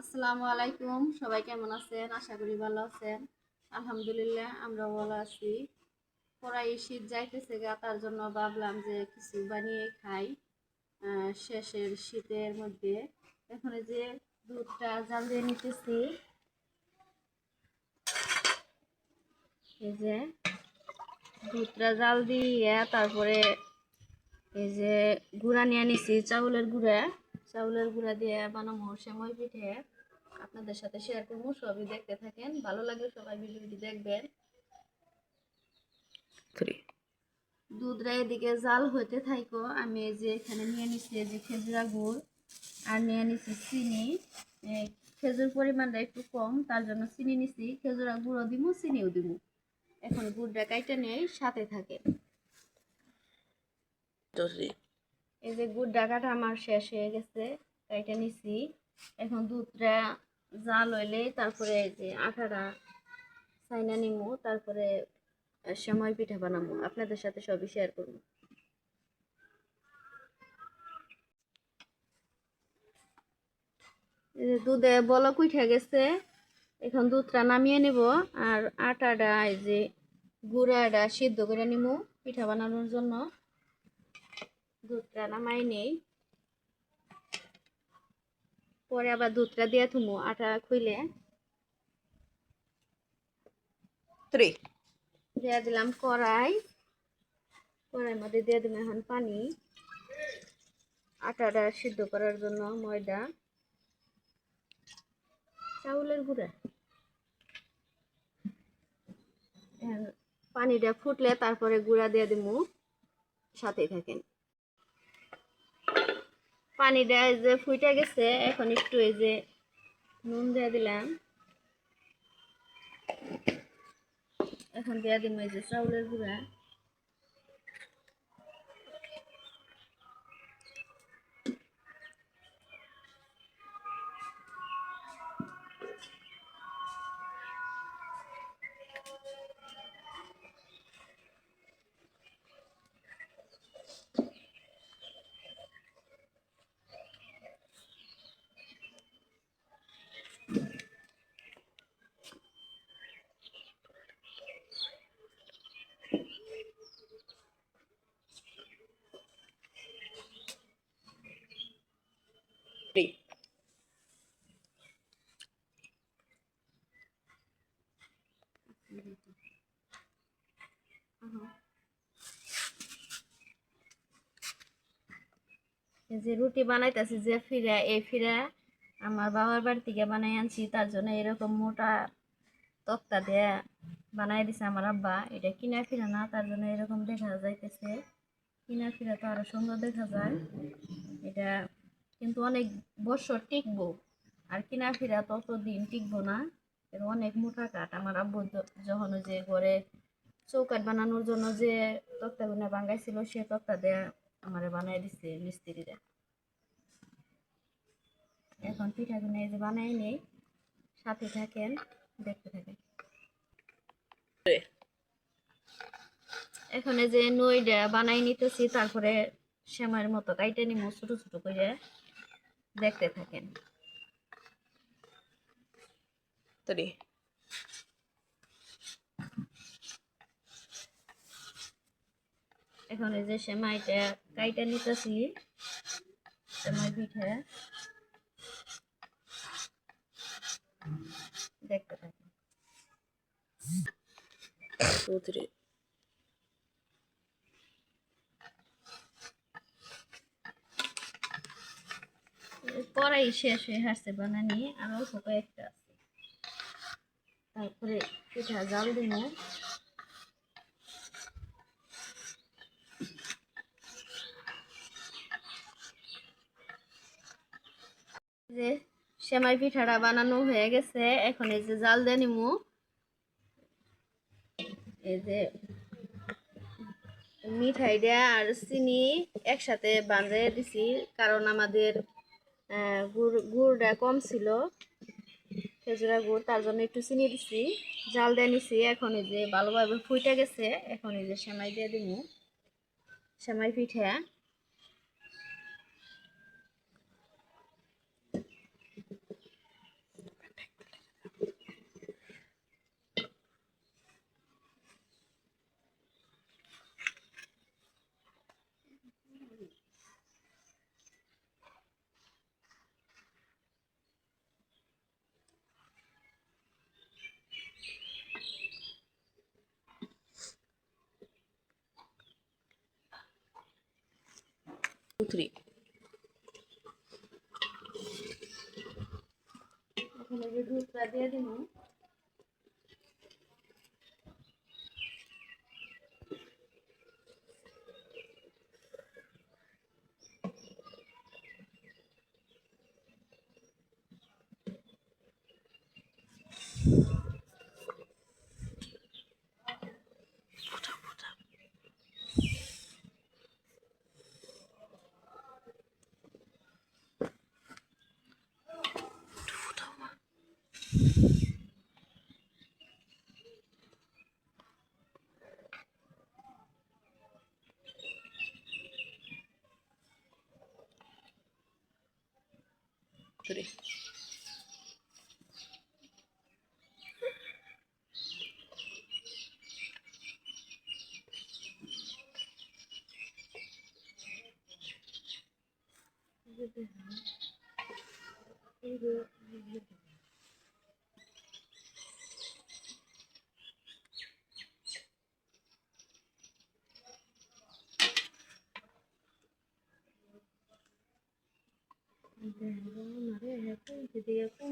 আসসালামু আলাইকুম। সবাই কেমন আছেন? আশা করি ভালো আছেন। আলহামদুলিল্লাহ আমরা ভালো আছি। পড়াই শীত যাইতেছে গা, তার জন্য ভাবলাম যে কিছু বানিয়ে খাই। শেষের শীতের মধ্যে। এখন যে দুধটা জাল দিয়ে নিতেছি। এই যে দুধটা জাল দিয়ে তারপরে এই যে গুঁড়া নিয়ে নিছি, চাউলের গুঁড়া। চাউলের গুঁড়া দিয়ে বানাবো সেমই পিঠে আপনাদের সাথে শেয়ার করব। সবই দেখতে থাকেন। ভালো লাগলে সবাই ভিডিওটি দেখবেন। দুধটা এদিকে জাল হইতে থাইকো। আমি এই যে এখানে নিয়ে নিছি এই যে খেজুরা গুড় আর নিয়ে নিছি চিনি। খেজুর পরিমাণটা একটু কম তার জন্য চিনি নিছি। খেজুরা গুঁড়ো দিব চিনিও দিব এখন গুড়টা কাইটা নেই সাথে থাকে। এই যে গুড় ডাকাটা আমার শেষ হয়ে গেছে কাইটা নিছি। এখন দুধটা জাল হইলে তারপরে এই যে আটাটা চাইনা নিমু, তারপরে সময় পিঠা বানাবো আপনাদের সাথে সবই শেয়ার করব। দুধে বলক উঠে গেছে, এখন দুধটা নামিয়ে নেব আর আটাটা এই যে গুঁড়াটা সিদ্ধ করে নিব পিঠা বানানোর জন্য। দুধটা নামাই নেই। পরে আবার দুধটা দিয়ে থুমু আটা খুইলে। দিয়ে দিলাম কড়াই। কড়াইয়ের মধ্যে দিয়ে দিলাম এখন পানি। আটাটা সিদ্ধ করার জন্য ময়দা। চাউলের গুঁড়া। পানিটা ফুটলে তারপরে গুঁড়া দিয়ে দিমু। সাথেই থাকেন। পানিটা এই যে ফুটে গেছে, এখন একটু এই যে নুন দিয়ে দিলাম। এখন দিয়ে দিব এই যে চাউলের গুঁড়া। যে রুটি বানাইতেছি যে ফিরা এই ফিরা আমার বাবার বাড়ি থেকে বানাই আনছি, তার জন্য এরকম মোটা তক্তা দিয়ে বানাই দিছে আমার আব্বা। এটা কিনা ফিরা না, তার জন্য এরকম দেখা যাইতেছে। কিনা ফিরা তো আরও সুন্দর দেখা যায়। এটা কিন্তু অনেক বছর টিকবো। আর কিনা ফিরা তত দিন টিকবো না। অনেক মোটা কাঠ। আমার আব্বু যখন যে ঘরে চৌকাঠ বানানোর জন্য যে তক্তাগুলো বাঙ্গাইছিল, সে তক্তা দিয়ে আমার বানাই দিছে মিস্ত্রিরা। এখন পিঠাগুলো এই যে বানাই নেই, সাথে থাকেন, দেখতে থাকেন। এখন এই যে নইটা বানাই নিতেছি, তারপরে সেমাইয়ের মতো কাইটে নিমু ছোট ছোট করে দেখতে থাকেন। Three, এখন এই যে সেমাইটা কাইটে নিতেছি। সেমাই পিঠা। দেখতে two, three, কড়াই শেষ হয়ে হাসছে বানানি আর অল্প কয়েকটা আছে। তারপরে পিঠা জাল দিব। যে সেমাই পিঠাটা বানানো হয়ে গেছে, এখন এই যে জাল দিয়ে নিমু এই যে মিঠাই দেয়া আর চিনি একসাথে বাঁধে দিছি, কারণ আমাদের গুড় গুড়টা কম ছিল। খেজুরা গুড় তার জন্য একটু চিনি দিছি, জাল দিয়ে নিছি। এখন এই যে ভালোভাবে ফুইটা গেছে, এখন এই যে সেমাই দিয়ে দিব সেমাই পিঠা চৌধুরী এখন যে দুধটা দিয়ে দিব চৌধুরী দেখো না রে কোন দিকে কোন